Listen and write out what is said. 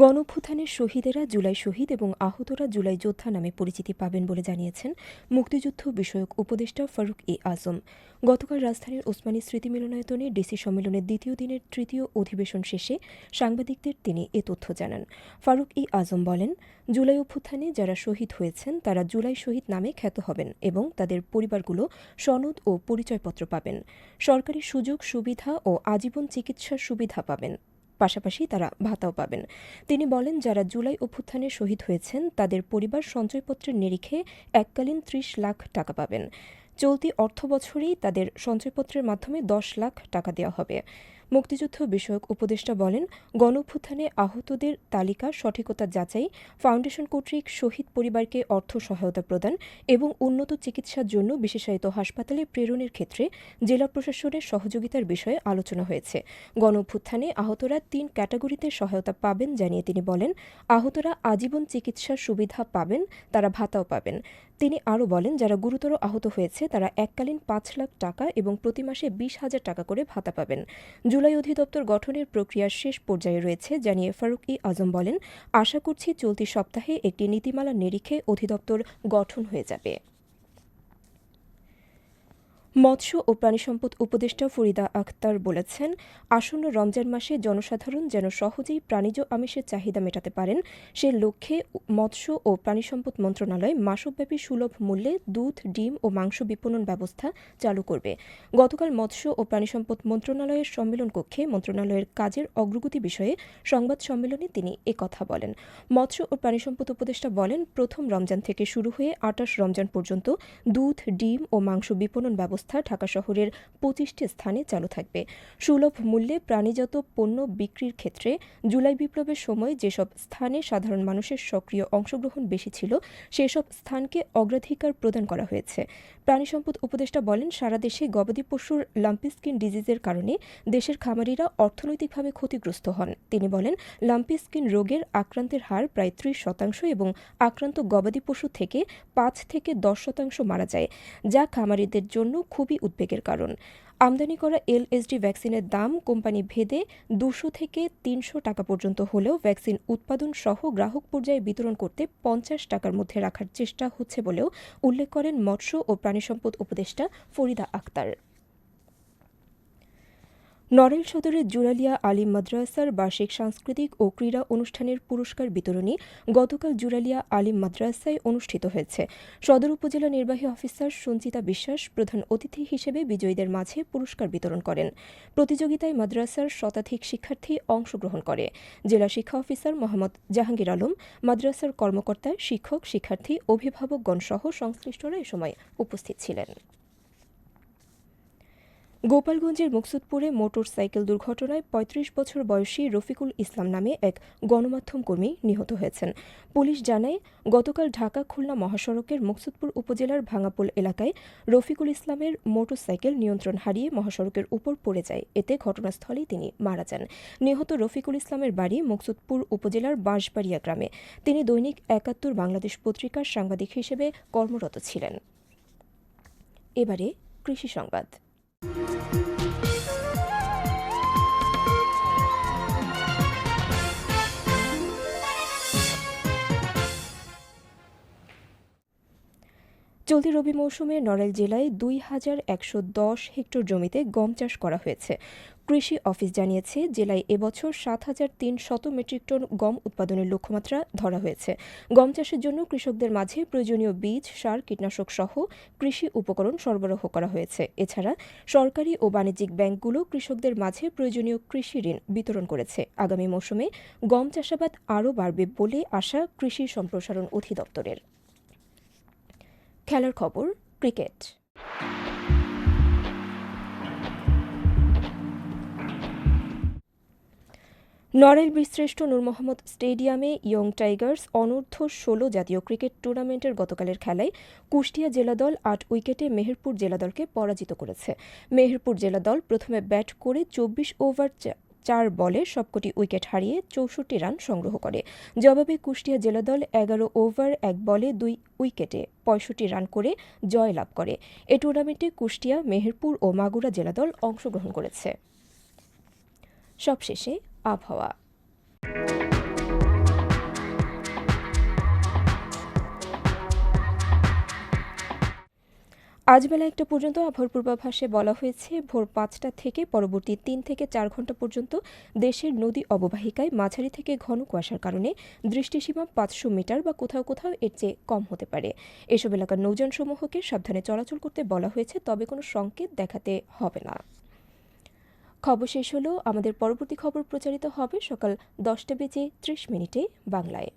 গণভ্যুত্থানের শহীদেরা জুলাই শহীদ এবং আহতরা জুলাই যোদ্ধা নামে পরিচিতি পাবেন বলে জানিয়েছেন মুক্তিযুদ্ধ বিষয়ক উপদেষ্টা ফারুক ই আজম। গতকাল রাজধানীর ওসমানী স্মৃতি মিলনায়তনে ডিসি সম্মেলনের দ্বিতীয় দিনের তৃতীয় অধিবেশন শেষে সাংবাদিকদের তিনি এ তথ্য জানান। ফারুক ই আজম বলেন, জুলাই অভ্যুত্থানে যারা শহীদ হয়েছেন তারা জুলাই শহীদ নামে খ্যাত হবেন এবং তাদের পরিবারগুলো সনদ ও পরিচয়পত্র পাবেন। সরকারি সুযোগ, সুবিধা ও আজীবন চিকিৎসার সুবিধা পাবেন। পাশাপাশি তারা ভাতাও পাবেন। তিনি বলেন, যারা জুলাই অভ্যুত্থানে শহীদ হয়েছেন, তাদের পরিবার সঞ্চয়পত্রের নিরিখে এককালীন ত্রিশ লাখ টাকা পাবেন। চলতি অর্থ বছরেই তাদের সঞ্চয়পত্রের মাধ্যমে দশ লাখ টাকা দেওয়া হবে। মুক্তিযুদ্ধ বিষয়ক উপদেষ্টা বলেন, গণঅভ্যুত্থানে আহতদের তালিকা সঠিকতা যাচাই, ফাউন্ডেশন কর্তৃক শহীদ পরিবারকে অর্থ সহায়তা প্রদান এবং উন্নত চিকিৎসার জন্য বিশেষায়িত হাসপাতালে প্রেরণের ক্ষেত্রে জেলা প্রশাসনের সহযোগিতার বিষয়ে আলোচনা হয়েছে। গণঅভ্যুত্থানে আহতরা তিন ক্যাটাগরিতে সহায়তা পাবেন জানিয়ে তিনি বলেন, আহতরা আজীবন চিকিৎসার সুবিধা পাবেন, তারা ভাতাও পাবেন। তিনি আরও বলেন, যারা গুরুতর আহত হয়েছে তারা এককালীন পাঁচ লাখ টাকা এবং প্রতি মাসে বিশ হাজার টাকা করে ভাতা পাবেন। জুলাই অধিদপ্তর গঠনের প্রক্রিয়ার শেষ পর্যায়ে রয়েছে, জানিয়ে ফারুক ই আজম বলেন, আশা করছি চলতি সপ্তাহে একটি নীতিমালা নিরিখে অধিদপ্তর গঠন হয়ে যাবে। মৎস্য ও প্রাণিসম্পদ উপদেষ্টা ফরিদা আখতার বলেছেন, আসন্ন রমজান মাসে জনসাধারণ যেন সহজেই প্রাণীজ আমিষের চাহিদা মেটাতে পারেন। সে লক্ষ্যে মৎস্য ও প্রাণিসম্পদ মন্ত্রণালয় মাসব্যাপী সুলভ মূল্যে দুধ, ডিম ও মাংস বিপণন ব্যবস্থা চালু করবে। গতকাল মৎস্য ও প্রাণিসম্পদ মন্ত্রণালয়ের সম্মেলন কক্ষে মন্ত্রণালয়ের কাজের অগ্রগতি বিষয়ে সংবাদ সম্মেলনে তিনি একথা বলেন। মৎস্য ও প্রাণিসম্পদ উপদেষ্টা বলেন, প্রথম রমজান থেকে শুরু হয়ে আটাশ রমজান পর্যন্ত দুধ, ডিম ও মাংস বিপণন ব্যবস্থা ব্যবস্থা ঢাকা শহরের পঁচিশটি স্থানে চালু থাকবে। সুলভ মূল্যে প্রাণীজাত পণ্য বিক্রির ক্ষেত্রে জুলাই বিপ্লবের সময় যেসব স্থানে সাধারণ মানুষের সক্রিয় অংশগ্রহণ বেশি ছিল, সেসব স্থানকে অগ্রাধিকার প্রদান করা হয়েছে। প্রাণী সম্পদ উপদেষ্টা বলেন, সারা দেশে গবাদি পশুর লাম্পি স্কিন ডিজিজের কারণে দেশের খামারিরা অর্থনৈতিকভাবে ক্ষতিগ্রস্ত হন। তিনি বলেন লাম্পি স্কিন রোগের আক্রান্তের হার প্রায় ত্রিশ শতাংশ এবং আক্রান্ত গবাদি পশু থেকে পাঁচ থেকে দশ শতাংশ মারা যায়, যা খামারিদের জন্য খুবই উদ্বেগের কারণ। আমদানি করা এলএসডি ভ্যাকসিনের দাম কোম্পানি ভেদে দুশো থেকে তিনশো টাকা পর্যন্ত হলেও ভ্যাকসিন উৎপাদন সহ গ্রাহক পর্যায়ে বিতরণ করতে পঞ্চাশ টাকার মধ্যে রাখার চেষ্টা হচ্ছে বলেও উল্লেখ করেন মৎস্য ও প্রাণিসম্পদ উপদেষ্টা ফরিদা আক্তার। নড়াইল সদরের জুরালিয়া আলিম মাদ্রাসার বার্ষিক সাংস্কৃতিক ও ক্রীড়া অনুষ্ঠানের পুরস্কার বিতরণী গতকাল জুরালিয়া আলিম মাদ্রাসায় অনুষ্ঠিত হয়েছে। সদর উপজেলা নির্বাহী অফিসার সঞ্চিতা বিশ্বাস প্রধান অতিথি হিসেবে বিজয়ীদের মাঝে পুরস্কার বিতরণ করেন। প্রতিযোগিতায় মাদ্রাসার শতাধিক শিক্ষার্থী অংশগ্রহণ করে। জেলা শিক্ষা অফিসার মোহাম্মদ জাহাঙ্গীর আলম, মাদ্রাসার কর্মকর্তা, শিক্ষক, শিক্ষার্থী, অভিভাবকগণ সহ সংশ্লিষ্টরা এ সময় উপস্থিত ছিলেন। গোপালগঞ্জের মুকসুদপুরে মোটর সাইকেল দুর্ঘটনায় ৩৫ বছর বয়সী রফিকুল ইসলাম নামে এক গণমাধ্যম কর্মী নিহত হয়েছেন। পুলিশ জানায়, গতকাল ঢাকা খুলনা মহাসড়কের মুকসুদপুর উপজেলার ভাঙাপোল এলাকায় রফিকুল ইসলামের মোটর সাইকেল নিয়ন্ত্রণ হারিয়ে মহাসড়কের উপর পড়ে যায়। এতে ঘটনাস্থলেই তিনি মারা যান। নিহত রফিকুল ইসলামের বাড়ি মুকসুদপুর উপজেলার বাঁশবাড়িয়া গ্রামে। তিনি দৈনিক একাত্তর বাংলাদেশ পত্রিকার সাংবাদিক হিসেবে কর্মরত ছিলেন। এবারে কৃষি সংবাদ। চলতি রবি মৌসুমে নড়াইল জেলায় দুই হাজার একশো দশ হেক্টর জমিতে গম চাষ করা হয়েছে। কৃষি অফিস জানিয়েছে, জেলায় এবছর সাত হাজার তিন শত মেট্রিক টন গম উৎপাদনের লক্ষ্যমাত্রা ধরা হয়েছে। গম চাষের জন্য কৃষকদের মাঝে প্রয়োজনীয় বীজ, সার, কীটনাশক সহ কৃষি উপকরণ সরবরাহ করা হয়েছে। এছাড়া সরকারি ও বাণিজ্যিক ব্যাংকগুলো কৃষকদের মাঝে প্রয়োজনীয় কৃষি ঋণ বিতরণ করেছে। আগামী মৌসুমে গম চাষাবাদ আরও বাড়বে বলে আশা কৃষি সম্প্রসারণ অধিদপ্তরের। খেলার খবর, ক্রিকেট। নড়াইল বীরশ্রেষ্ঠ নূর মোহাম্মদ স্টেডিয়ামে ইয়ং টাইগার্স অনূর্ধ্ব ষোলো জাতীয় ক্রিকেট টুর্নামেন্টের গতকালের খেলায় কুষ্টিয়া জেলা দল আট উইকেটে মেহেরপুর জেলা দলকে পরাজিত করেছে। মেহেরপুর জেলা দল প্রথমে ব্যাট করে চব্বিশ ওভার চার বলে সবকটি উইকেট হারিয়ে চৌষট্টি রান সংগ্রহ করে। জবাবে কুষ্টিয়া জেলা দল এগারো ওভার, এক বলে দুই উইকেটে পঁয়ষট্টি রান করে জয় লাভ করে। এ টুর্নামেন্টে কুষ্টিয়া, মেহেরপুর ও মাগুরা জেলা দল অংশগ্রহণ করেছে। সবশেষে আবহাওয়া। আজ বেলা একটা পর্যন্ত আবহাওয়ার পূর্বাভাসে বলা হয়েছে, ভোর পাঁচটা থেকে পরবর্তী তিন থেকে চার ঘণ্টা পর্যন্ত দেশের নদী অববাহিকায় মাঝারি থেকে ঘন কুয়াশার কারণে দৃষ্টিসীমা পাঁচশো মিটার বা কোথাও কোথাও এর চেয়ে কম হতে পারে। এসব এলাকার নৌযানসমূহকে সাবধানে চলাচল করতে বলা হয়েছে, তবে কোনো সংকেত দেখাতে হবে না। খবর শেষ হলো, আমাদের পরবর্তী খবর প্রচারিত হবে সকাল দশটা বেজে ত্রিশ মিনিটে বাংলায়।